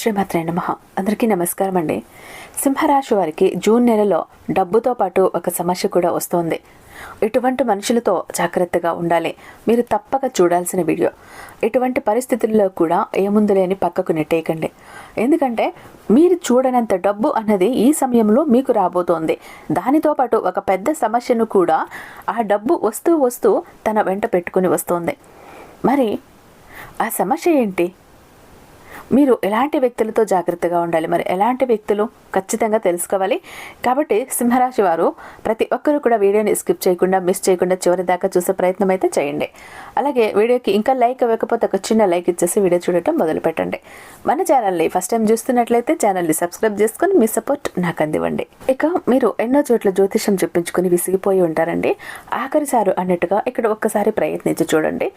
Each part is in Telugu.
శ్రీమాత్రే నమ. అందరికీ నమస్కారం అండి. సింహరాశి వారికి జూన్ నెలలో డబ్బుతో పాటు ఒక సమస్య కూడా వస్తోంది. ఇటువంటి మనుషులతో జాగ్రత్తగా ఉండాలి. మీరు తప్పక చూడాల్సిన వీడియో. ఇటువంటి పరిస్థితుల్లో కూడా ఏముందు లేని పక్కకు నెట్టేయకండి. ఎందుకంటే మీరు చూడనంత డబ్బు అన్నది ఈ సమయంలో మీకు రాబోతోంది. దానితో పాటు ఒక పెద్ద సమస్యను కూడా ఆ డబ్బు వస్తూ వస్తూ తన వెంట పెట్టుకుని వస్తోంది. మరి ఆ సమస్య ఏంటి? మీరు ఎలాంటి వ్యక్తులతో జాగ్రత్తగా ఉండాలి? మరి ఎలాంటి వ్యక్తులు ఖచ్చితంగా తెలుసుకోవాలి? కాబట్టి సింహరాశి వారు ప్రతి ఒక్కరు కూడా వీడియోని స్కిప్ చేయకుండా మిస్ చేయకుండా చివరి దాకా చూసే ప్రయత్నం అయితే చేయండి. అలాగే వీడియోకి ఇంకా లైక్ ఇవ్వకపోతే ఒక చిన్న లైక్ ఇచ్చేసి వీడియో చూడటం మొదలు పెట్టండి మన ఛానల్ని ఫస్ట్ టైం చూస్తున్నట్లయితే ఛానల్ని సబ్స్క్రైబ్ చేసుకుని మీ సపోర్ట్ నాకు అందివ్వండి. ఇక మీరు ఎన్నో చోట్ల జ్యోతిషం చెప్పించుకుని విసిగిపోయి ఉంటారండి. ఆఖరిసారు అన్నట్టుగా ఇక్కడ ఒక్కసారి ప్రయత్నించి చూడండి.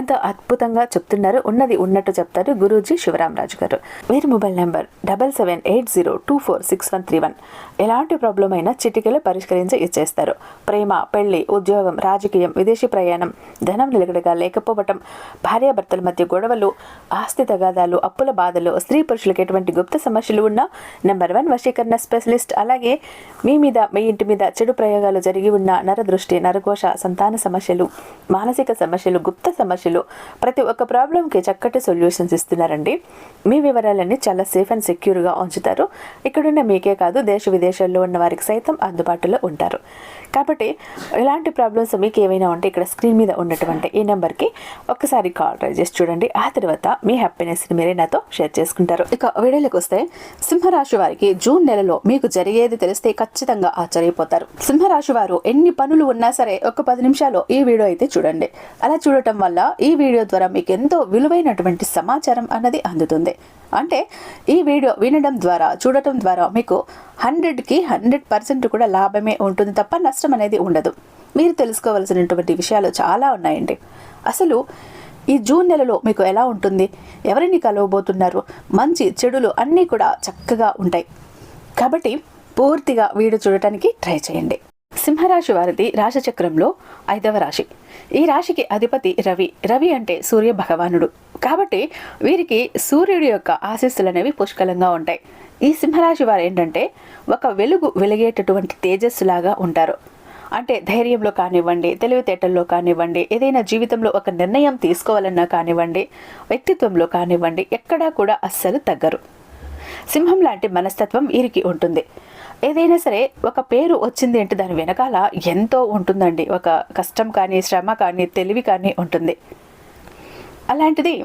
ఎంత అద్భుతంగా చెప్తున్నారు ఉన్నది ఉన్నట్టు చెప్తారు గురూజీ శివరాం రాజు గారు. వీరి mobile number double seven eight zero two four six one three one ఎలాంటి ప్రాబ్లం అయినా చిటికలో పరిష్కరించి ఇచ్చేస్తారు. ప్రేమ పెళ్ళి ఉద్యోగం రాజకీయం విదేశీ ప్రయాణం ధనం నిలకడగా లేకపోవటం భార్యాభర్తల మధ్య గొడవలు ఆస్తి తగాదాలు అప్పుల బాధలు స్త్రీ పురుషులకు ఎటువంటి గుప్త సమస్యలు ఉన్నా నెంబర్ వన్ వశీకరణ స్పెషలిస్ట్ అలాగే మీ మీద మీ ఇంటి మీద చెడు ప్రయోగాలు జరిగి ఉన్న నరదృష్టి నరఘోష సంతాన సమస్యలు మానసిక సమస్యలు గుప్త సమస్యలు ప్రతి ఒక్క ప్రాబ్లంకి చక్కటి సొల్యూషన్స్ ఇస్తున్నారండి. మీ వివరాలన్నీ చాలా సేఫ్ అండ్ సెక్యూర్గా ఉంచుతారు. ఇక్కడున్న మీకే కాదు దేశ విదేశాల్లో ఉన్న వారికి సైతం అందుబాటులో ఉంటారు. కాబట్టి ఎలాంటి ప్రాబ్లమ్స్ మీకు ఏమైనా ఉంటే ఇక్కడ స్క్రీన్ మీద ఉన్నటువంటి ఈ నెంబర్కి ఒక్కసారి కాల్ ట్రై చేసి చూడండి. ఆ తర్వాత మీ హ్యాపీనెస్ని మీరే నాతో షేర్ చేసుకుంటారు. ఇక వీడియోలకు వస్తే సింహరాశి వారికి జూన్ నెలలో మీకు జరిగేది తెలిస్తే ఖచ్చితంగా ఆశ్చర్యపోతారు. సింహరాశి వారు ఎన్ని పనులు ఉన్నా సరే ఒక పది నిమిషాలు ఈ వీడియో అయితే చూడండి. అలా చూడటం వల్ల ఈ వీడియో ద్వారా మీకు ఎంతో విలువైనటువంటి సమాచారం అన్నది అందుతుంది. అంటే ఈ వీడియో వినడం ద్వారా చూడటం ద్వారా మీకు హండ్రెడ్కి హండ్రెడ్ పర్సెంట్ కూడా లాభమే ఉంటుంది తప్ప నష్టం అనేది ఉండదు. మీరు తెలుసుకోవలసినటువంటి విషయాలు చాలా ఉన్నాయండి. అసలు ఈ జూన్ నెలలో మీకు ఎలా ఉంటుంది? ఎవరిని కలవబోతున్నారు? మంచి చెడులు అన్నీ కూడా చక్కగా ఉంటాయి. కాబట్టి పూర్తిగా వీడియో చూడటానికి ట్రై చేయండి. సింహరాశి వారిది రాశచక్రంలో ఐదవ రాశి. ఈ రాశికి అధిపతి రవి. రవి అంటే సూర్య భగవానుడు. కాబట్టి వీరికి సూర్యుడి యొక్క ఆశీస్సులు అనేవి పుష్కలంగా ఉంటాయి. ఈ సింహరాశి వారు ఏంటంటే ఒక వెలుగు వెలిగేటటువంటి తేజస్సులాగా ఉంటారు. అంటే ధైర్యంలో కానివ్వండి తెలివితేటల్లో కానివ్వండి ఏదైనా జీవితంలో ఒక నిర్ణయం తీసుకోవాలన్నా కానివ్వండి వ్యక్తిత్వంలో కానివ్వండి ఎక్కడా కూడా అస్సలు తగ్గరు. సింహం లాంటి మనస్తత్వం వీరికి ఉంటుంది. ఏదైనా సరే ఒక పేరు వచ్చింది అంటే దాని వెనకాల ఎంతో ఉంటుందండి. ఒక కష్టం కానీ శ్రమ కానీ తెలివి కానీ ఉంటుంది. అలాంటిది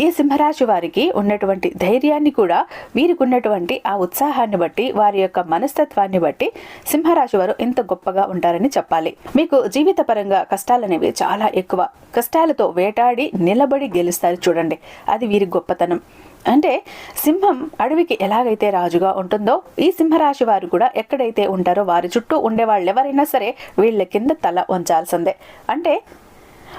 ఈ సింహరాశి వారికి ఉన్నటువంటి ధైర్యాన్ని కూడా వీరికి ఉన్నటువంటి ఆ ఉత్సాహాన్ని బట్టి వారి యొక్క మనస్తత్వాన్ని బట్టి సింహరాశి వారు ఇంత గొప్పగా ఉంటారని చెప్పాలి. మీకు జీవిత పరంగా కష్టాలనేవి చాలా ఎక్కువ. కష్టాలతో వేటాడి నిలబడి గెలుస్తారు చూడండి. అది వీరి గొప్పతనం. అంటే సింహం అడవికి ఎలాగైతే రాజుగా ఉంటుందో ఈ సింహరాశి వారు కూడా ఎక్కడైతే ఉంటారో వారి చుట్టూ ఉండేవాళ్ళు ఎవరైనా సరే వీళ్ళ కింద తల ఉంచాల్సిందే అంటే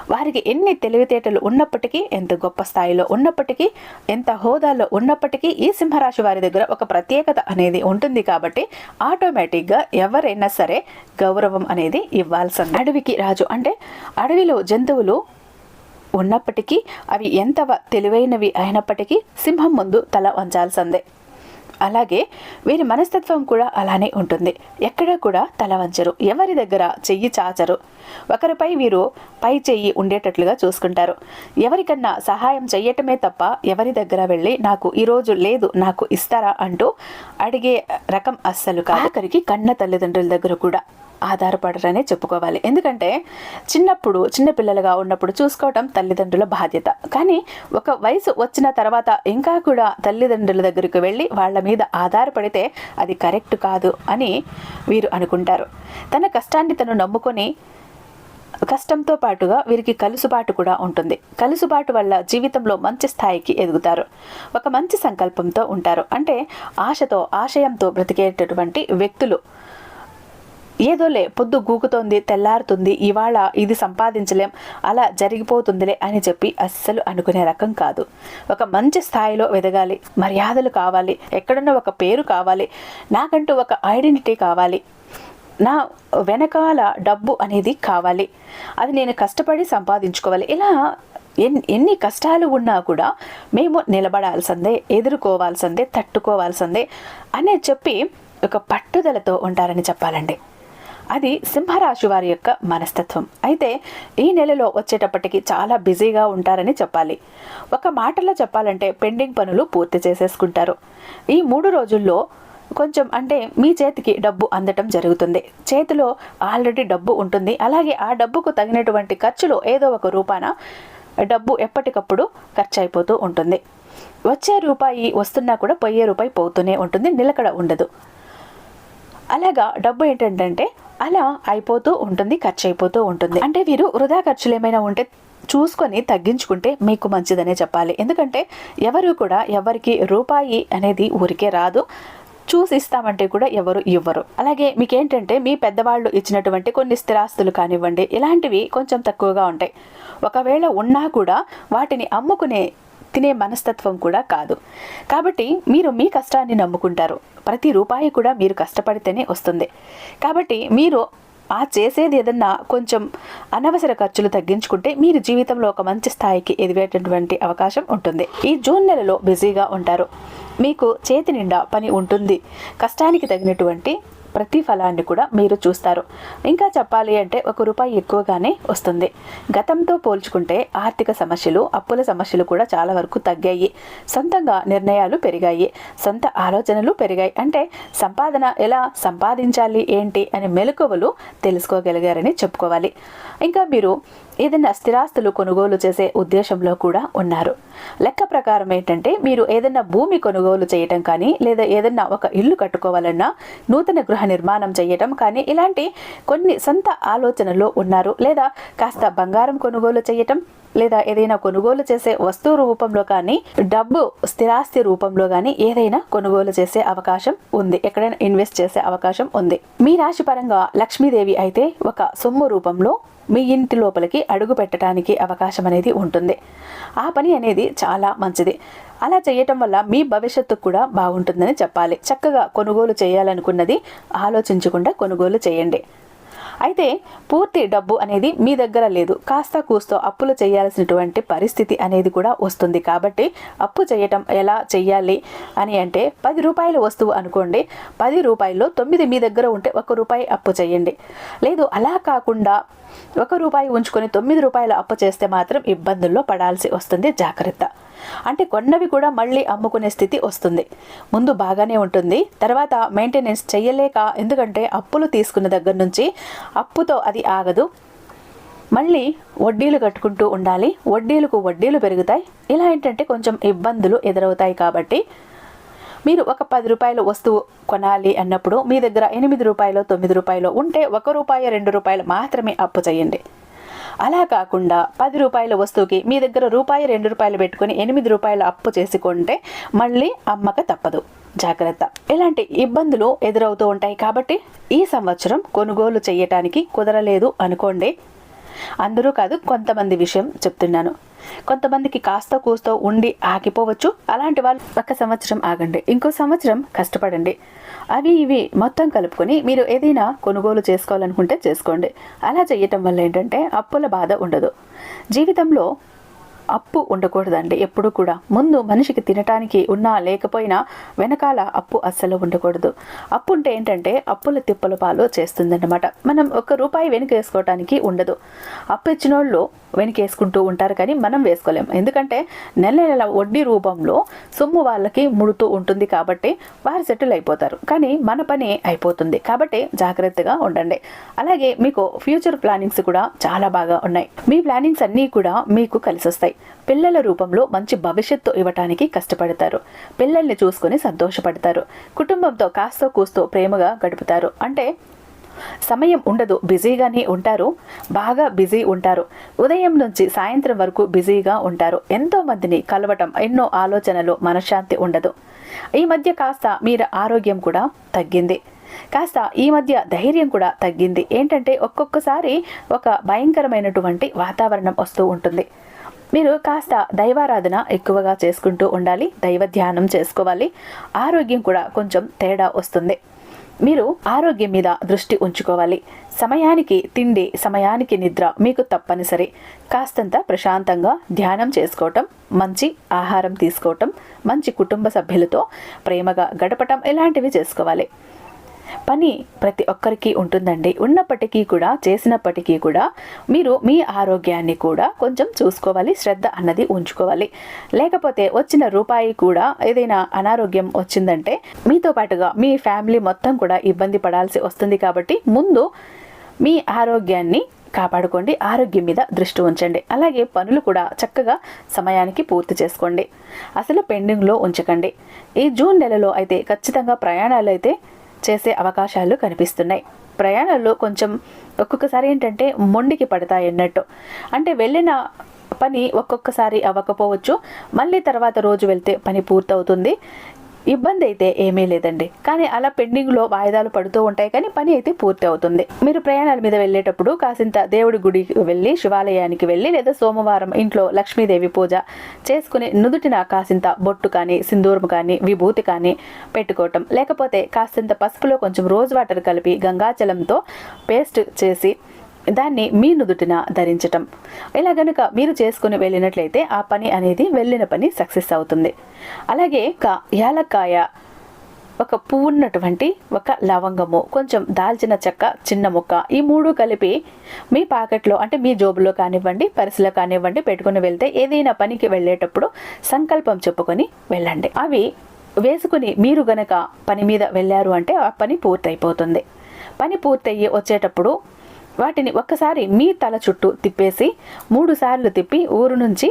వారికి ఎన్ని తెలివితేటలు ఉన్నప్పటికీ ఎంత గొప్ప స్థాయిలో ఉన్నప్పటికీ ఎంత హోదాలో ఉన్నప్పటికీ ఈ సింహరాశి వారి దగ్గర ఒక ప్రత్యేకత అనేది ఉంటుంది కాబట్టి ఆటోమేటిక్గా ఎవరైనా సరే గౌరవం అనేది ఇవ్వాల్సింది. అడవికి రాజు అంటే అడవిలో జంతువులు ఉన్నప్పటికీ అవి ఎంత తెలివైనవి అయినప్పటికీ సింహం ముందు తల వంచాల్సిందే. అలాగే వీరి మనస్తత్వం కూడా అలానే ఉంటుంది. ఎక్కడ కూడా తల వంచరు. ఎవరి దగ్గర చెయ్యి చాచరు. ఒకరిపై వీరు పై చెయ్యి ఉండేటట్లుగా చూసుకుంటారు. ఎవరికన్నా సహాయం చెయ్యటమే తప్ప ఎవరి దగ్గర వెళ్ళి నాకు ఈరోజు లేదు నాకు ఇస్తారా అంటూ అడిగే రకం అస్సలు కాదు. ఒకరికి కన్న తల్లిదండ్రుల దగ్గర కూడా. ఆధారపడరనే చెప్పుకోవాలి. ఎందుకంటే చిన్నప్పుడు చిన్నపిల్లలుగా ఉన్నప్పుడు చూసుకోవటం తల్లిదండ్రుల బాధ్యత. కానీ ఒక వయసు వచ్చిన తర్వాత ఇంకా కూడా తల్లిదండ్రుల దగ్గరికి వెళ్ళి వాళ్ళ మీద ఆధారపడితే అది కరెక్ట్ కాదు అని వీరు అనుకుంటారు. తన కష్టాన్ని తను నమ్ముకొని కష్టంతో పాటుగా వీరికి కలుసుబాటు కూడా ఉంటుంది. కలుసుబాటు వల్ల జీవితంలో మంచి స్థాయికి ఎదుగుతారు. ఒక మంచి సంకల్పంతో ఉంటారు. అంటే ఆశతో ఆశయంతో బ్రతికేటటువంటి వ్యక్తులు ఏదోలే పొద్దు గూకుతోంది తెల్లారుతుంది ఇవాళ ఇది సంపాదించలేం అలా జరిగిపోతుందిలే అని చెప్పి అస్సలు అనుకునే రకం కాదు. ఒక మంచి స్థాయిలో ఎదగాలి మర్యాదలు కావాలి ఎక్కడున్న ఒక పేరు కావాలి నాకంటూ ఒక ఐడెంటిటీ కావాలి నా వెనకాల డబ్బు అనేది కావాలి అది నేను కష్టపడి సంపాదించుకోవాలి ఇలా ఎన్ ఎన్ని కష్టాలు ఉన్నా కూడా మేము నిలబడాల్సిందే ఎదుర్కోవాల్సిందే తట్టుకోవాల్సిందే అనే చెప్పి ఒక పట్టుదలతో ఉంటారని చెప్పాలండి. అది సింహరాశి వారి యొక్క మనస్తత్వం. అయితే ఈ నెలలో వచ్చేటప్పటికి చాలా బిజీగా ఉంటారని చెప్పాలి. ఒక మాటలో చెప్పాలంటే పెండింగ్ పనులు పూర్తి చేసేసుకుంటారు. ఈ మూడు రోజుల్లో కొంచెం అంటే మీ చేతికి డబ్బు అందటం జరుగుతుంది. చేతిలో ఆల్రెడీ డబ్బు ఉంటుంది. అలాగే ఆ డబ్బుకు తగినటువంటి ఖర్చులు ఏదో ఒక రూపాన డబ్బు ఎప్పటికప్పుడు ఖర్చు అయిపోతూ ఉంటుంది. వచ్చే రూపాయి వస్తున్నా కూడా పోయే రూపాయి పోతూనే ఉంటుంది. నిలకడ ఉండదు. అలాగా డబ్బు ఏంటంటే అలా అయిపోతూ ఉంటుంది ఖర్చు అయిపోతూ ఉంటుంది. అంటే వీరు వృధా ఖర్చులు ఏమైనా ఉంటే చూసుకొని తగ్గించుకుంటే మీకు మంచిదనే చెప్పాలి. ఎందుకంటే ఎవరు కూడా ఎవరికి రూపాయి అనేది ఊరికే రాదు. చూసి ఇస్తామంటే కూడా ఎవరు ఇవ్వరు. అలాగే మీకేంటంటే మీ పెద్దవాళ్ళు ఇచ్చినటువంటి కొన్ని స్థిరాస్తులు కానివ్వండి ఇలాంటివి కొంచెం తక్కువగా ఉంటాయి. ఒకవేళ ఉన్నా కూడా వాటిని అమ్ముకునే తినే మనస్తత్వం కూడా కాదు. కాబట్టి మీరు మీ కష్టాన్ని నమ్ముకుంటారు. ప్రతి రూపాయి కూడా మీరు కష్టపడితేనే వస్తుంది. కాబట్టి మీరు ఆ చేసేది ఏదన్నా కొంచెం అనవసర ఖర్చులు తగ్గించుకుంటే మీరు జీవితంలో ఒక మంచి స్థాయికి ఎదిగేటటువంటి అవకాశం ఉంటుంది. ఈ జూన్ నెలలో బిజీగా ఉంటారు. మీకు చేతి నిండా పని ఉంటుంది. కష్టానికి తగినటువంటి ప్రతిఫలాన్ని కూడా మీరు చూస్తారు. ఇంకా చెప్పాలి అంటే ఒక రూపాయి ఎక్కువగానే వస్తుంది. గతంతో పోల్చుకుంటే ఆర్థిక సమస్యలు అప్పుల సమస్యలు కూడా చాలా వరకు తగ్గాయి. సొంతంగా నిర్ణయాలు పెరిగాయి. సొంత ఆలోచనలు పెరిగాయి. అంటే సంపాదన ఎలా సంపాదించాలి ఏంటి అనే మెలకువలు తెలుసుకోగలిగారని చెప్పుకోవాలి. ఇంకా మీరు ఏదైనా స్థిరాస్తులు కొనుగోలు చేసే ఉద్దేశంలో కూడా ఉన్నారు. లెక్క ప్రకారం ఏంటంటే మీరు ఏదైనా భూమి కొనుగోలు చేయటం కానీ లేదా ఏదైనా ఒక ఇల్లు కట్టుకోవాలన్నా నూతన గృహ నిర్మాణం చేయటం కానీ ఇలాంటి కొన్ని సొంత ఆలోచనలో ఉన్నారు. లేదా కాస్త బంగారం కొనుగోలు చేయటం లేదా ఏదైనా కొనుగోలు చేసే వస్తువు రూపంలో కానీ డబ్బు స్థిరాస్తి రూపంలో కానీ ఏదైనా కొనుగోలు చేసే అవకాశం ఉంది. ఎక్కడైనా ఇన్వెస్ట్ చేసే అవకాశం ఉంది. మీ రాశి పరంగా లక్ష్మీదేవి అయితే ఒక సొమ్ము రూపంలో మీ ఇంటి లోపలికి అడుగు పెట్టడానికి అవకాశం అనేది ఉంటుంది. ఆ పని అనేది చాలా మంచిది. అలా చేయటం వల్ల మీ భవిష్యత్తు కూడా బాగుంటుందని చెప్పాలి. చక్కగా కొనుగోలు చేయాలనుకున్నది ఆలోచించకుండా కొనుగోలు చేయండి. అయితే పూర్తి డబ్బు అనేది మీ దగ్గర లేదు. కాస్త కూస్తో అప్పులు చేయాల్సినటువంటి పరిస్థితి అనేది కూడా వస్తుంది. కాబట్టి అప్పు చేయటం ఎలా చెయ్యాలి అని అంటే పది రూపాయల వస్తువు అనుకోండి. పది రూపాయల్లో తొమ్మిది మీ దగ్గర ఉంటే ఒక రూపాయి అప్పు చేయండి. లేదు అలా కాకుండా ఒక రూపాయి ఉంచుకొని తొమ్మిది రూపాయలు అప్పు చేస్తే మాత్రం ఇబ్బందుల్లో పడాల్సి వస్తుంది. జాగ్రత్త. అంటే కొన్నవి కూడా మళ్ళీ అమ్ముకునే స్థితి వస్తుంది. ముందు బాగానే ఉంటుంది. తర్వాత మెయింటెనెన్స్ చేయలేక ఎందుకంటే అప్పులు తీసుకున్న దగ్గర నుంచి అప్పుతో అది ఆగదు. మళ్ళీ వడ్డీలు కట్టుకుంటూ ఉండాలి. వడ్డీలకు వడ్డీలు పెరుగుతాయి. ఇలా ఏంటంటే కొంచెం ఇబ్బందులు ఎదురవుతాయి కాబట్టి మీరు ఒక పది రూపాయల వస్తువు కొనాలి అన్నప్పుడు మీ దగ్గర ఎనిమిది రూపాయలు తొమ్మిది రూపాయలు ఉంటే ఒక రూపాయి రెండు రూపాయలు మాత్రమే అప్పు చేయండి. అలా కాకుండా పది రూపాయల వస్తువుకి మీ దగ్గర రూపాయి రెండు రూపాయలు పెట్టుకుని ఎనిమిది రూపాయలు అప్పు చేసుకుంటే మళ్ళీ అమ్మక తప్పదు. జాగ్రత్త. ఇలాంటి ఇబ్బందులు ఎదురవుతూ ఉంటాయి కాబట్టి ఈ సంవత్సరం కొనుగోలు చేయటానికి కుదరలేదు అనుకోండి. అందరూ కాదు కొంతమంది విషయం చెప్తున్నాను. కొంతమందికి కాస్త కూస్తో ఉండి ఆగిపోవచ్చు. అలాంటి వాళ్ళు ఒక సంవత్సరం ఆగండి. ఇంకో సంవత్సరం కష్టపడండి. అవి ఇవి మొత్తం కలుపుకొని మీరు ఏదైనా కొనుగోలు చేసుకోవాలనుకుంటే చేసుకోండి. అలా చేయటం వల్ల ఏంటంటే అప్పుల బాధ ఉండదు. జీవితంలో అప్పు ఉండకూడదండి ఎప్పుడు కూడా. ముందు మనిషికి తినటానికి ఉన్నా లేకపోయినా వెనకాల అప్పు అస్సలు ఉండకూడదు. అప్పు ఉంటే ఏంటంటే అప్పుల తిప్పల పాలు చేస్తుందన్నమాట. మనం ఒక రూపాయి వెనుకేసుకోవటానికి ఉండదు. అప్పు ఇచ్చిన వాళ్ళు వెనుకేసుకుంటూ ఉంటారు కానీ మనం వేసుకోలేం. ఎందుకంటే నెల నెల వడ్డీ రూపంలో సొమ్ము వాళ్ళకి ముడుతూ ఉంటుంది కాబట్టి వారు సెటిల్ అయిపోతారు. కానీ మన పని అయిపోతుంది. కాబట్టి జాగ్రత్తగా ఉండండి. అలాగే మీకు ఫ్యూచర్ ప్లానింగ్స్ కూడా చాలా బాగా ఉన్నాయి. మీ ప్లానింగ్స్ అన్నీ కూడా మీకు కలిసి వస్తాయి పిల్లల రూపంలో మంచి భవిష్యత్తు ఇవ్వటానికి కష్టపడతారు. పిల్లల్ని చూసుకొని సంతోషపడతారు. కుటుంబంతో కాస్తో కూస్తో ప్రేమగా గడుపుతారు. అంటే సమయం ఉండదు బిజీగానే ఉంటారు. బాగా బిజీ ఉంటారు. ఉదయం నుంచి సాయంత్రం వరకు బిజీగా ఉంటారు. ఎంతో మందిని కలవటం ఎన్నో ఆలోచనలు మనశ్శాంతి ఉండదు. ఈ మధ్య కాస్త మీరు ఆరోగ్యం కూడా తగ్గింది. కాస్త ఈ మధ్య ధైర్యం కూడా తగ్గింది. ఏంటంటే ఒక్కొక్కసారి ఒక భయంకరమైనటువంటి వాతావరణం వస్తూ ఉంటుంది. మీరు కాస్త దైవారాధన ఎక్కువగా చేసుకుంటూ ఉండాలి దైవ ధ్యానం చేసుకోవాలి. ఆరోగ్యం కూడా కొంచెం తేడా వస్తుంది. మీరు ఆరోగ్యం మీద దృష్టి ఉంచుకోవాలి. సమయానికి తిండి సమయానికి నిద్ర మీకు తప్పనిసరి. కాస్తంత ప్రశాంతంగా ధ్యానం చేసుకోవటం మంచి ఆహారం తీసుకోవటం మంచి కుటుంబ సభ్యులతో ప్రేమగా గడపటం ఇలాంటివి చేసుకోవాలి. పని ప్రతి ఒక్కరికి ఉంటుందండి. ఉన్నప్పటికీ కూడా చేసినప్పటికీ కూడా మీరు మీ ఆరోగ్యాన్ని కూడా కొంచెం చూసుకోవాలి శ్రద్ధ అన్నది ఉంచుకోవాలి. లేకపోతే వచ్చిన రూపాయి కూడా ఏదైనా అనారోగ్యం వచ్చిందంటే మీతో పాటుగా మీ ఫ్యామిలీ మొత్తం కూడా ఇబ్బంది పడాల్సి వస్తుంది కాబట్టి ముందు మీ ఆరోగ్యాన్ని కాపాడుకోండి ఆరోగ్యం మీద దృష్టి ఉంచండి. అలాగే పనులు కూడా చక్కగా సమయానికి పూర్తి చేసుకోండి. అసలు పెండింగ్లో ఉంచకండి. ఈ జూన్ నెలలో అయితే ఖచ్చితంగా ప్రయాణాలు అయితే చేసే అవకాశాలు కనిపిస్తున్నాయి. ప్రయాణాల్లో కొంచెం ఒక్కొక్కసారి ఏంటంటే మొండికి పడతాయి అన్నట్టు. అంటే వెళ్ళిన పని ఒక్కొక్కసారి అవ్వకపోవచ్చు. మళ్ళీ తర్వాత రోజు వెళ్తే పని పూర్తవుతుంది. ఇబ్బంది అయితే ఏమీ లేదండి. కానీ అలా పెండింగ్లో వాయిదాలు పడుతూ ఉంటాయి. కానీ పని అయితే పూర్తి అవుతుంది. మీరు ప్రయాణాల మీద వెళ్ళేటప్పుడు కాసింత దేవుడి గుడికి వెళ్ళి శివాలయానికి వెళ్ళి లేదా సోమవారం ఇంట్లో లక్ష్మీదేవి పూజ చేసుకుని నుదుటిన కాసింత బొట్టు కానీ సింధూరం కానీ విభూతి కానీ పెట్టుకోవటం. లేకపోతే కాసింత పసుపులో కొంచెం రోజ్ వాటర్ కలిపి గంగాచలంతో పేస్ట్ చేసి దాన్ని మీ నుదుటిన ధరించటం. ఇలా గనుక మీరు చేసుకుని వెళ్ళినట్లయితే ఆ పని అనేది వెళ్ళిన పని సక్సెస్ అవుతుంది. అలాగే కా యాలక్కాయ ఒక పువ్వు ఉన్నటువంటి ఒక లవంగము కొంచెం దాల్చిన చెక్క చిన్న ముక్క ఈ మూడు కలిపి మీ పాకెట్లో అంటే మీ జోబులో కానివ్వండి పర్సులో కానివ్వండి పెట్టుకుని వెళ్తే ఏదైనా పనికి వెళ్ళేటప్పుడు సంకల్పం చెప్పుకొని వెళ్ళండి. అవి వేసుకుని మీరు గనక పని మీద వెళ్ళారు అంటే ఆ పని పూర్తయిపోతుంది. పని పూర్తయ్యి వచ్చేటప్పుడు వాటిని ఒక్కసారి మీ తల చుట్టూ తిప్పేసి మూడు సార్లు తిప్పి ఊరు నుంచి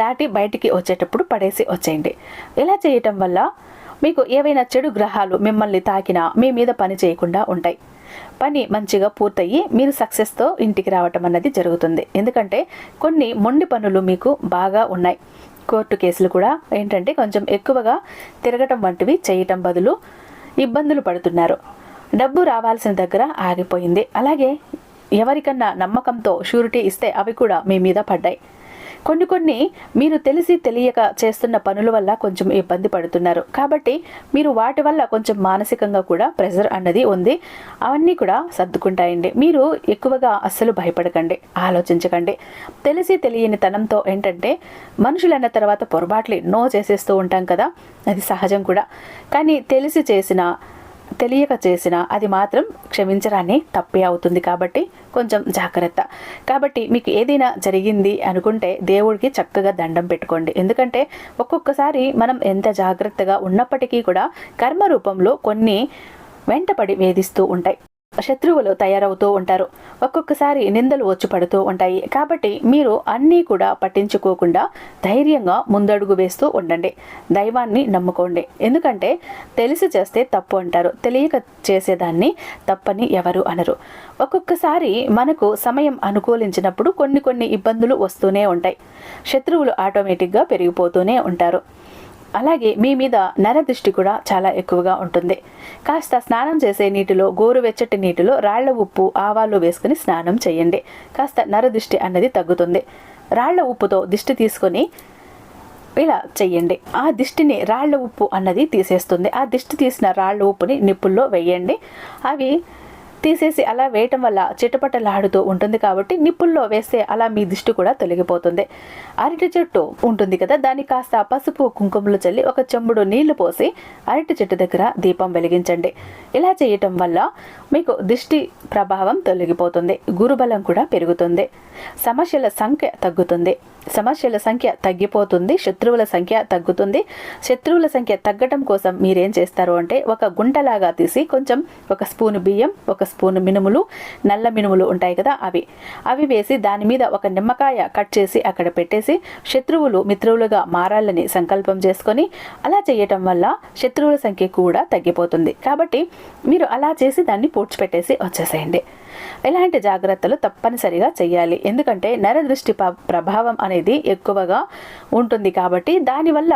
దాటి బయటికి వచ్చేటప్పుడు పడేసి వచ్చేయండి. ఇలా చేయటం వల్ల మీకు ఏవైనా చెడు గ్రహాలు మిమ్మల్ని తాకినా మీ మీద పని చేయకుండా ఉంటాయి. పని మంచిగా పూర్తయ్యి మీరు సక్సెస్తో ఇంటికి రావటం అన్నది జరుగుతుంది. ఎందుకంటే కొన్ని మొండి పనులు మీకు బాగా ఉన్నాయి. కోర్టు కేసులు కూడా ఏంటంటే కొంచెం ఎక్కువగా తిరగటం వంటివి చేయటం బదులు ఇబ్బందులు పడుతున్నారు. డబ్బు రావాల్సిన దగ్గర ఆగిపోయింది. అలాగే ఎవరికన్నా నమ్మకంతో షూరిటీ ఇస్తే అవి కూడా మీ మీద పడ్డాయి. కొన్ని కొన్ని మీరు తెలిసి తెలియక చేస్తున్న పనుల వల్ల కొంచెం ఇబ్బంది పడుతున్నారు. కాబట్టి మీరు వాటి వల్ల కొంచెం మానసికంగా కూడా ప్రెజర్ అన్నది ఉంది. అవన్నీ కూడా సర్దుకుంటాయండి. మీరు ఎక్కువగా అస్సలు భయపడకండి. ఆలోచించకండి. తెలిసి తెలియని తనంతో ఏంటంటే మనుషులన్న తర్వాత పొరపాట్లు ఎన్నో చేసేస్తూ ఉంటాం కదా. అది సహజం కూడా. కానీ తెలిసి చేసిన తెలియక చేసినా అది మాత్రం క్షమించడాన్ని తప్పే అవుతుంది కాబట్టి కొంచెం జాగ్రత్త. కాబట్టి మీకు ఏదైనా జరిగింది అనుకుంటే దేవుడికి చక్కగా దండం పెట్టుకోండి. ఎందుకంటే ఒక్కొక్కసారి మనం ఎంత జాగ్రత్తగా ఉన్నప్పటికీ కూడా కర్మ రూపంలో కొన్ని వెంటపడి వేధిస్తూ ఉంటాయి. శత్రువులు తయారవుతూ ఉంటారు. ఒక్కొక్కసారి నిందలు వచ్చి పడుతూ ఉంటాయి. కాబట్టి మీరు అన్నీ కూడా పట్టించుకోకుండా ధైర్యంగా ముందడుగు వేస్తూ ఉండండి. దైవాన్ని నమ్ముకోండి. ఎందుకంటే తెలిసి చేస్తే తప్పు అంటారు. తెలియక చేసేదాన్ని తప్పని ఎవరు అనరు. ఒక్కొక్కసారి మనకు సమయం అనుకూలించినప్పుడు కొన్ని కొన్ని ఇబ్బందులు వస్తూనే ఉంటాయి. శత్రువులు ఆటోమేటిక్గా పెరిగిపోతూనే ఉంటారు. అలాగే మీ మీద నరదృష్టి కూడా చాలా ఎక్కువగా ఉంటుంది. కాస్త స్నానం చేసే నీటిలో గోరువెచ్చటి నీటిలో రాళ్ళ ఉప్పు ఆవాలు వేసుకుని స్నానం చేయండి. కాస్త నరదృష్టి అన్నది తగ్గుతుంది. రాళ్ళ ఉప్పుతో దిష్టి తీసుకొని ఇలా చెయ్యండి. ఆ దిష్టిని రాళ్ళ ఉప్పు అన్నది తీసేస్తుంది. ఆ దిష్టి తీసిన రాళ్ళ ఉప్పుని నిప్పుల్లో వేయండి. అవి తీసేసి అలా వేయటం వల్ల చిటపటలాడుతూ ఉంటుంది కాబట్టి నిప్పుల్లో వేస్తే అలా మీ దిష్టి కూడా తొలగిపోతుంది. అరటి చెట్టు ఉంటుంది కదా దాన్ని కాస్త పసుపు కుంకుమలు చల్లి ఒక చెంబుడు నీళ్ళు పోసి అరటి చెట్టు దగ్గర దీపం వెలిగించండి. ఇలా చేయటం వల్ల మీకు దిష్టి ప్రభావం తొలగిపోతుంది గురుబలం కూడా పెరుగుతుంది సమస్యల సంఖ్య తగ్గుతుంది. సమస్యల సంఖ్య తగ్గిపోతుంది శత్రువుల సంఖ్య తగ్గుతుంది. శత్రువుల సంఖ్య తగ్గటం కోసం మీరేం చేస్తారు అంటే ఒక గుంటలాగా తీసి కొంచెం ఒక స్పూన్ బియ్యం ఒక స్పూన్ మినుములు నల్ల మినుములు ఉంటాయి కదా అవి. అవి వేసి దాని మీద ఒక నిమ్మకాయ కట్ చేసి అక్కడ పెట్టేసి శత్రువులు మిత్రువులుగా మారాలని సంకల్పం చేసుకొని అలా చేయటం వల్ల శత్రువుల సంఖ్య కూడా తగ్గిపోతుంది. కాబట్టి మీరు అలా చేసి దాన్ని పూడ్చిపెట్టేసి వచ్చేసేయండి. ఇలాంటి జాగ్రత్తలు తప్పనిసరిగా చేయాలి. ఎందుకంటే నరదృష్టి ప్రభావం అనేది ఎక్కువగా ఉంటుంది కాబట్టి దానివల్ల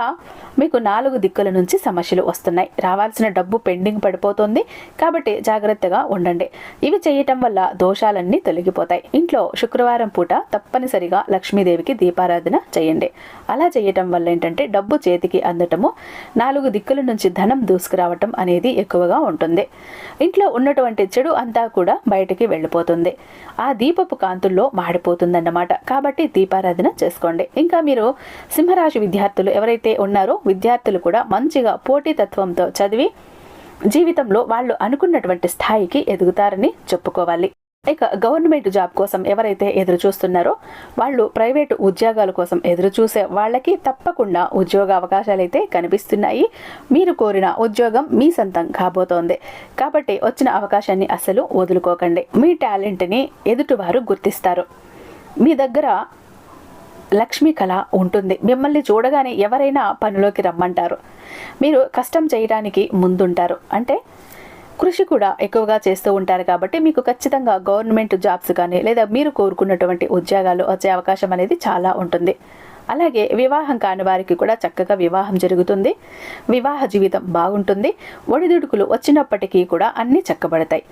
మీకు నాలుగు దిక్కుల నుంచి సమస్యలు వస్తున్నాయి. రావాల్సిన డబ్బు పెండింగ్ పడిపోతుంది. కాబట్టి జాగ్రత్తగా ఉండండి. ఇవి చేయటం వల్ల దోషాలన్నీ తొలగిపోతాయి. ఇంట్లో శుక్రవారం పూట తప్పనిసరిగా లక్ష్మీదేవికి దీపారాధన చేయండి. అలా చేయటం వల్ల ఏంటంటే డబ్బు చేతికి అందటము నాలుగు దిక్కుల నుంచి ధనం దూసుకురావటం అనేది ఎక్కువగా ఉంటుంది. ఇంట్లో ఉన్నటువంటి చెడు అంతా కూడా బయటికి వెళ్ళిపోతుంది. ఆ దీపపు కాంతుల్లో మాడిపోతుందన్నమాట. కాబట్టి దీపారాధన చేసుకోండి. ఇంకా మీరు సింహరాశి విద్యార్థులు ఎవరైతే ఉన్నారో విద్యార్థులు కూడా మంచిగా పోటీతత్వంతో చదివి జీవితంలో వాళ్ళు అనుకున్నటువంటి స్థాయికి ఎదుగుతారని చెప్పుకోవాలి. ఇక గవర్నమెంట్ జాబ్ కోసం ఎవరైతే ఎదురు చూస్తున్నారో వాళ్ళు ప్రైవేటు ఉద్యోగాల కోసం ఎదురు చూసే వాళ్ళకి తప్పకుండా ఉద్యోగ అవకాశాలు అయితే కనిపిస్తున్నాయి. మీరు కోరిన ఉద్యోగం మీ సొంతం కాబోతోంది. కాబట్టి వచ్చిన అవకాశాన్ని అస్సలు వదులుకోకండి. మీ టాలెంట్ని ఎదుటివారు గుర్తిస్తారు. మీ దగ్గర లక్ష్మీ కళ ఉంటుంది. మిమ్మల్ని చూడగానే ఎవరైనా పనిలోకి రమ్మంటారు. మీరు కష్టం చేయడానికి ముందుంటారు. అంటే కృషి కూడా ఎక్కువగా చేస్తూ ఉంటారు కాబట్టి మీకు ఖచ్చితంగా గవర్నమెంట్ జాబ్స్ కానీ లేదా మీరు కోరుకున్నటువంటి ఉద్యోగాలు వచ్చే అవకాశం అనేది చాలా ఉంటుంది. అలాగే వివాహం కాని వారికి కూడా చక్కగా వివాహం జరుగుతుంది. వివాహ జీవితం బాగుంటుంది. ఒడిదుడుకులు వచ్చినప్పటికీ కూడా అన్నీ చక్కబడతాయి.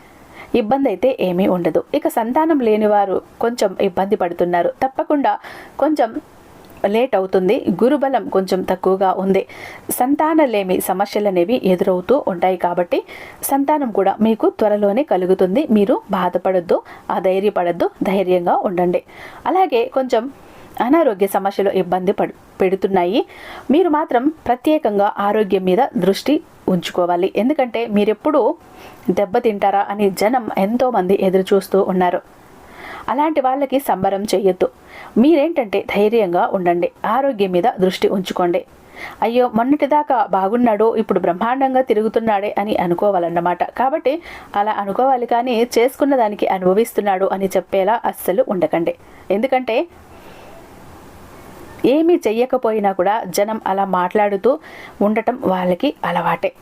ఇబ్బంది అయితే ఏమీ ఉండదు. ఇక సంతానం లేని వారు కొంచెం ఇబ్బంది పడుతున్నారు. తప్పకుండా కొంచెం లేట్ అవుతుంది. గురుబలం కొంచెం తక్కువగా ఉంది. సంతానలేమి సమస్యలు అనేవి ఎదురవుతూ ఉంటాయి కాబట్టి సంతానం కూడా మీకు త్వరలోనే కలుగుతుంది. మీరు బాధపడద్దు అధైర్యపడద్దు ధైర్యంగా ఉండండి. అలాగే కొంచెం అనారోగ్య సమస్యలు ఇబ్బంది పడు పెడుతున్నాయి. మీరు మాత్రం ప్రత్యేకంగా ఆరోగ్యం మీద దృష్టి ఉంచుకోవాలి. ఎందుకంటే మీరెప్పుడు దెబ్బతింటారా అని జనం ఎంతోమంది ఎదురు చూస్తూ ఉన్నారు. అలాంటి వాళ్ళకి సంబరం చేయొద్దు మీరేంటంటే ధైర్యంగా ఉండండి ఆరోగ్యం మీద దృష్టి ఉంచుకోండి. అయ్యో మొన్నటిదాకా బాగున్నాడు ఇప్పుడు బ్రహ్మాండంగా తిరుగుతున్నాడే అని అనుకోవాలన్నమాట. కాబట్టి అలా అనుకోవాలి కానీ చేసుకున్న దానికి అనుభవిస్తున్నాడు అని చెప్పేలా అస్సలు ఉండకండి. ఎందుకంటే ఏమీ చెయ్యకపోయినా కూడా జనం అలా మాట్లాడుతూ ఉండటం వాళ్ళకి అలవాటే.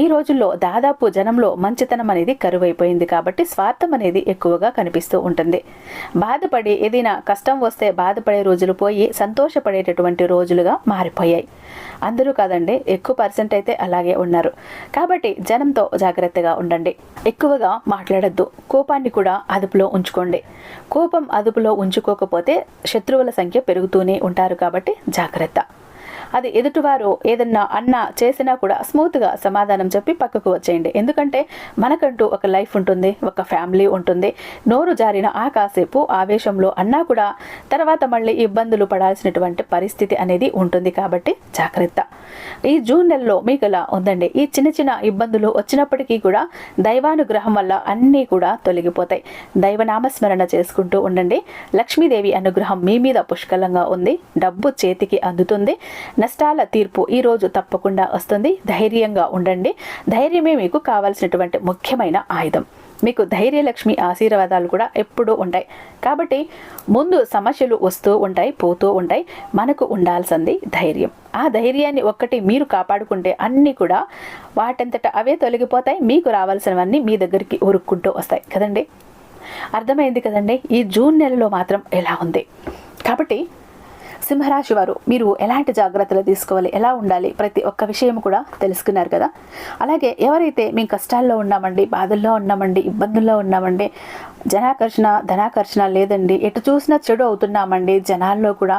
ఈ రోజుల్లో దాదాపు జనంలో మంచితనం అనేది కరువైపోయింది కాబట్టి స్వార్థం అనేది ఎక్కువగా కనిపిస్తూ ఉంటుంది. బాధపడి ఏదైనా కష్టం వస్తే బాధపడే రోజులు పోయి సంతోషపడేటటువంటి రోజులుగా మారిపోయాయి. అందరూ కాదండి ఎక్కువ పర్సెంట్ అయితే అలాగే ఉన్నారు. కాబట్టి జనంతో జాగ్రత్తగా ఉండండి. ఎక్కువగా మాట్లాడద్దు. కోపాన్ని కూడా అదుపులో ఉంచుకోండి. కోపం అదుపులో ఉంచుకోకపోతే శత్రువుల సంఖ్య పెరుగుతూనే ఉంటారు కాబట్టి జాగ్రత్త. అది ఎదుటివారు ఏదన్నా అన్నా చేసినా కూడా స్మూత్గా సమాధానం చెప్పి పక్కకు వచ్చేయండి. ఎందుకంటే మనకంటూ ఒక లైఫ్ ఉంటుంది ఒక ఫ్యామిలీ ఉంటుంది. నోరు జారిన ఆ కాసేపు ఆవేశంలో అన్నా కూడా తర్వాత మళ్ళీ ఇబ్బందులు పడాల్సినటువంటి పరిస్థితి అనేది ఉంటుంది కాబట్టి జాగ్రత్త. ఈ జూన్ నెలలో మీకు ఇలా ఉందండి? ఈ చిన్న చిన్న ఇబ్బందులు వచ్చినప్పటికీ కూడా దైవానుగ్రహం వల్ల అన్నీ కూడా తొలగిపోతాయి. దైవనామస్మరణ చేసుకుంటూ ఉండండి. లక్ష్మీదేవి అనుగ్రహం మీ మీద పుష్కలంగా ఉంది. డబ్బు చేతికి అందుతుంది. నష్టాల తీర్పు ఈరోజు తప్పకుండా వస్తుంది. ధైర్యంగా ఉండండి. ధైర్యమే మీకు కావాల్సినటువంటి ముఖ్యమైన ఆయుధం. మీకు ధైర్యలక్ష్మి ఆశీర్వాదాలు కూడా ఎప్పుడూ ఉంటాయి. కాబట్టి ముందు సమస్యలు వస్తూ ఉంటాయి పోతూ ఉంటాయి. మనకు ఉండాల్సింది ధైర్యం. ఆ ధైర్యాన్ని ఒక్కటి మీరు కాపాడుకుంటే అన్నీ కూడా వాటంతట అవే తొలగిపోతాయి. మీకు రావాల్సినవన్నీ మీ దగ్గరికి ఉరుక్కుంటూ వస్తాయి. కదండి? అర్థమైంది కదండి? ఈ జూన్ నెలలో మాత్రం ఎలా ఉంది? కాబట్టి సింహరాశి వారు మీరు ఎలాంటి జాగ్రత్తలు తీసుకోవాలి? ఎలా ఉండాలి? ప్రతి ఒక్క విషయం కూడా తెలుసుకున్నారు కదా? అలాగే ఎవరైతే మేము కష్టాల్లో ఉన్నామండి బాధల్లో ఉన్నామండి ఇబ్బందుల్లో ఉన్నామండి జనాకర్షణ ధనాకర్షణ లేదండి ఎటు చూసినా చెడు అవుతున్నామండి జనాల్లో కూడా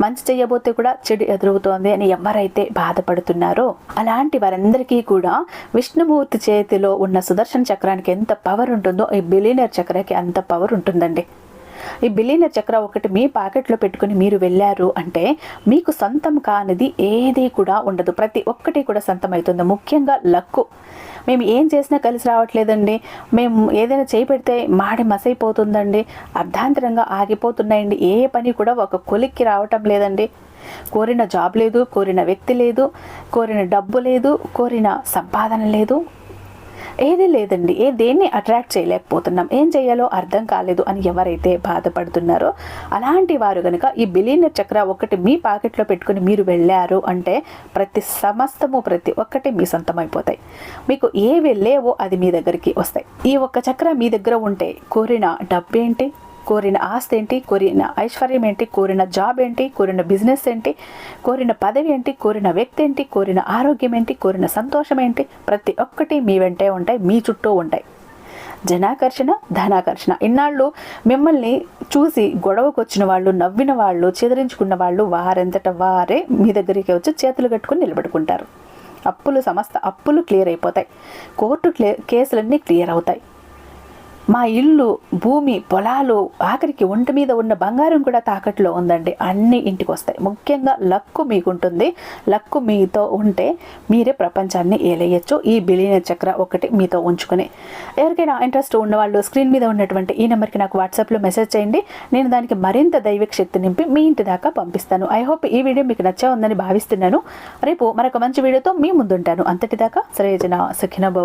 మంచి చేయబోతే కూడా చెడు ఎదురవుతోంది అని ఎవరైతే బాధపడుతున్నారో అలాంటి వారందరికీ కూడా విష్ణుమూర్తి చేతిలో ఉన్న సుదర్శన చక్రానికి ఎంత పవర్ ఉంటుందో ఈ బిలీనర్ చక్రకి అంత పవర్ ఉంటుందండి. ఈ బిలియనర్ చక్ర ఒకటి మీ పాకెట్లో పెట్టుకుని మీరు వెళ్ళారు అంటే మీకు సొంతం కానిది ఏది కూడా ఉండదు. ప్రతి ఒక్కటి కూడా సొంతం అవుతుంది. ముఖ్యంగా లక్కు. మేము ఏం చేసినా కలిసి రావట్లేదండి. మేము ఏదైనా చేయి పెడితే మాడి మసైపోతుందండి. అర్ధాంతరంగా ఆగిపోతున్నాయండి. ఏ పని కూడా ఒక కొలిక్కి రావటం లేదండి. కోరిన జాబ్ లేదు కోరిన వ్యక్తి లేదు కోరిన డబ్బు లేదు కోరిన సంపాదన లేదు. ఏది లేదండి. ఏ దేన్ని అట్రాక్ట్ చేయలేకపోతున్నాం. ఏం చేయాలో అర్థం కాలేదు అని ఎవరైతే బాధపడుతున్నారో అలాంటి వారు కనుక ఈ బిలియనర్ చక్ర ఒకటి మీ పాకెట్లో పెట్టుకుని మీరు వెళ్ళారు అంటే ప్రతి సమస్తము ప్రతి ఒక్కటి మీ సొంతం అయిపోతాయి మీకు ఏవి లేవో అది మీ దగ్గరికి వస్తాయి. ఈ ఒక్క చక్ర మీ దగ్గర ఉంటే కోరిన డబ్బేంటి? కోరిన ఆస్తి ఏంటి? కోరిన ఐశ్వర్యం ఏంటి? కోరిన జాబ్ ఏంటి? కోరిన బిజినెస్ ఏంటి? కోరిన పదవి ఏంటి? కోరిన వ్యక్తి ఏంటి? కోరిన ఆరోగ్యం ఏంటి? కోరిన సంతోషం ఏంటి? ప్రతి ఒక్కటి మీ వెంటే ఉంటాయి మీ చుట్టూ ఉంటాయి. జనాకర్షణ ధనాకర్షణ. ఇన్నాళ్ళు మిమ్మల్ని చూసి గొడవకు వచ్చిన వాళ్ళు నవ్విన వాళ్ళు చెదిరించుకున్న వాళ్ళు వారంతట వారే మీ దగ్గరికి వచ్చి చేతులు కట్టుకుని నిలబడుకుంటారు. అప్పులు సమస్త అప్పులు క్లియర్ అయిపోతాయి. కోర్టు క్లియర్ కేసులన్నీ క్లియర్ అవుతాయి. మా ఇల్లు భూమి పొలాలు ఆఖరికి ఒంటి మీద ఉన్న బంగారం కూడా తాకట్లో ఉందండి. అన్నీ ఇంటికి వస్తాయి ముఖ్యంగా లక్కు మీకుంటుంది. లక్కు మీతో ఉంటే మీరే ప్రపంచాన్ని ఏలేయచ్చు. ఈ బిలియనర్ చక్ర ఒకటి మీతో ఉంచుకుని. ఎవరికైనా ఇంట్రెస్ట్ ఉన్నవాళ్ళు స్క్రీన్ మీద ఉన్నటువంటి ఈ నెంబర్కి నాకు వాట్సాప్లో మెసేజ్ చేయండి. నేను దానికి మరింత దైవిక శక్తి నింపి మీ ఇంటి దాకా పంపిస్తాను. ఐ హోప్ ఈ వీడియో మీకు నచ్చే ఉందని భావిస్తున్నాను. రేపు మరొక మంచి వీడియోతో మీ ముందుంటాను. అంతటిదాకా సరేజన సఖిన భవన్